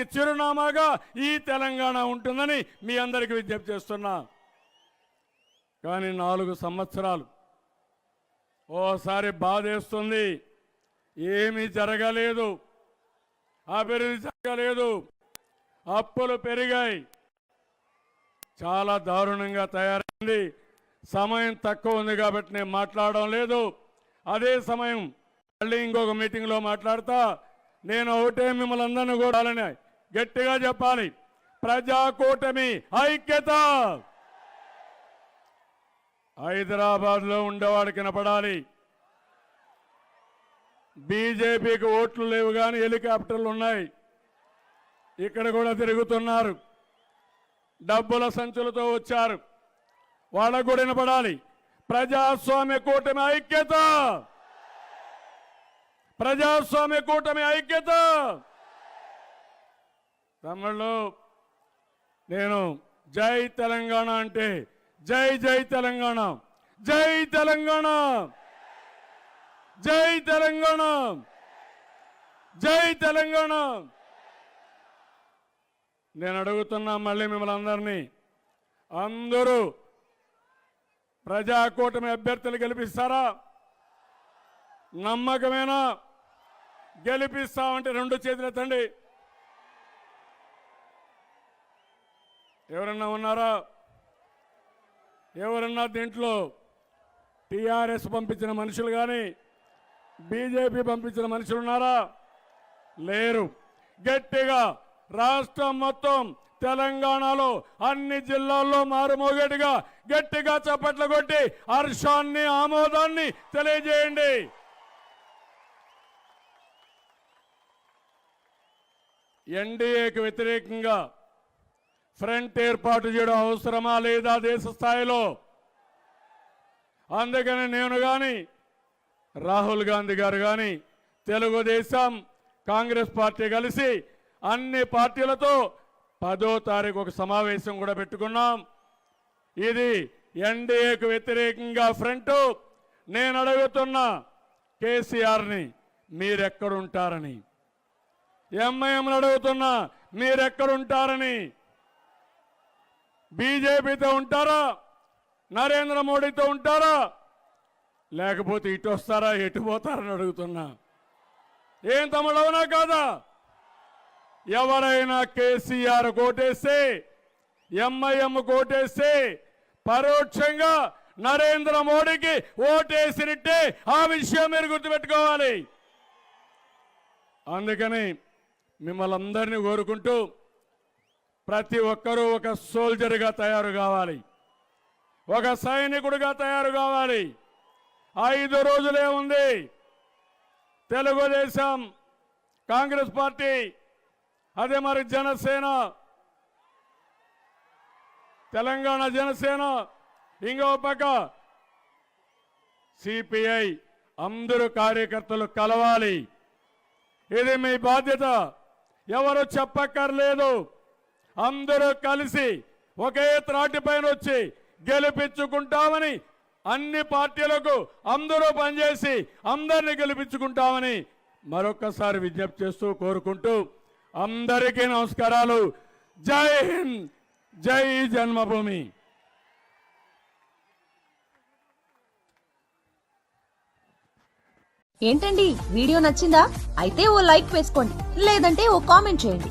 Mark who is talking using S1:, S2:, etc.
S1: చిరునామాగా ఈ తెలంగాణ ఉంటుందని మీ అందరికీ విజ్ఞప్తి చేస్తున్నా. కానీ నాలుగు సంవత్సరాలు ఓసారి బాధేస్తుంది. ఏమీ జరగలేదు. అభివృద్ధి జరగలేదు. అప్పులు పెరిగాయి. చాలా దారుణంగా తయారైంది. సమయం తక్కువ ఉంది కాబట్టి నేను మాట్లాడడం లేదు. అదే సమయం మళ్ళీ ఇంకొక మీటింగ్లో మాట్లాడతా. నేను ఒకటే మిమ్మల్ని అందరినీ కూడా గట్టిగా చెప్పాలి. ప్రజాకూటమి ఐక్యత. హైదరాబాద్లో ఉండేవాడు కనపడాలి బీజేపీకి ఓట్లు లేవు కానీ హెలికాప్టర్లు ఉన్నాయి. ఇక్కడ కూడా తిరుగుతున్నారు. డబ్బుల సంచులతో వచ్చారు. వాళ్ళకు కూడా వినపడాలి. ప్రజాస్వామ్య కూటమి ఐక్యత. ప్రజాస్వామ్య కూటమి ఐక్యత. తమిళలో నేను జై తెలంగాణ అంటే జై జై తెలంగాణ. జై తెలంగాణ. జై తెలంగాణ. జై తెలంగాణ. నేను అడుగుతున్నా మళ్ళీ మిమ్మల్ని అందరినీ. అందరూ ప్రజాకూటమి అభ్యర్థులు గెలిపిస్తారా? నమ్మకమేనా? గెలిపిస్తామంటే రెండు చేతులు ఎత్తండి ఎవరన్నా ఉన్నారా? ఎవరన్నా దీంట్లో టీఆర్ఎస్ పంపించిన మనుషులు కానీ బీజేపీ పంపించిన మనుషులు ఉన్నారా? లేరు. గట్టిగా రాష్ట్రం మొత్తం తెలంగాణలో అన్ని జిల్లాల్లో మారుమోగేట్టుగా గట్టిగా చప్పట్లు కొట్టి హర్షాన్ని ఆమోదాన్ని తెలియజేయండి. ఎన్డీఏకి వ్యతిరేకంగా ఫ్రంట్ ఏర్పాటు చేయడం అవసరమా లేదా దేశ స్థాయిలో? అందుకని నేను కానీ రాహుల్ గాంధీ గారు కానీ తెలుగుదేశం కాంగ్రెస్ పార్టీ కలిసి అన్ని పార్టీలతో పదో తారీఖు ఒక సమావేశం కూడా పెట్టుకున్నాం. ఇది ఎన్డీఏకు వ్యతిరేకంగా ఫ్రంట్. నేను అడుగుతున్న కేసీఆర్ని మీరెక్కడుంటారని. ఎంఐఎంను అడుగుతున్నా మీరెక్కడుంటారని. బీజేపీతో ఉంటారా? నరేంద్ర మోడీతో ఉంటారా? లేకపోతే ఇటు వస్తారా ఎటు పోతారని అడుగుతున్నా. ఏం తమ్ముడు కాదా? ఎవరైనా కేసీఆర్ కోటేస్తే ఎంఐఎం కోటేస్తే పరోక్షంగా నరేంద్ర మోడీకి ఓటేసినట్టే ఆ విషయం మీరు గుర్తుపెట్టుకోవాలి. అందుకని మిమ్మల్ని అందరినీ కోరుకుంటూ ప్రతి ఒక్కరూ ఒక సోల్జర్గా తయారు కావాలి. ఒక సైనికుడిగా తయారు కావాలి. ఐదు రోజులే ఉంది. తెలుగుదేశం కాంగ్రెస్ పార్టీ అదే మరి జనసేన తెలంగాణ జనసేన ఇంకో పక్క సిపిఐ అందరూ కార్యకర్తలు కలవాలి. ఇది మీ బాధ్యత. ఎవరు చెప్పక్కర్లేదు. అందరూ కలిసి ఒకే త్రాటి పైన వచ్చి గెలిపించుకుంటామని అన్ని పార్టీలకు అందరూ పనిచేసి అందరిని గెలిపించుకుంటామని మరొకసారి విజ్ఞప్తి చేస్తూ కోరుకుంటూ అందరికీ నమస్కారాలు. జై హింద్ జై జన్మభూమి.
S2: ఏంటండి వీడియో నచ్చిందా? అయితే ఓ లైక్ వేసుకోండి లేదంటే ఓ కామెంట్ చేయండి.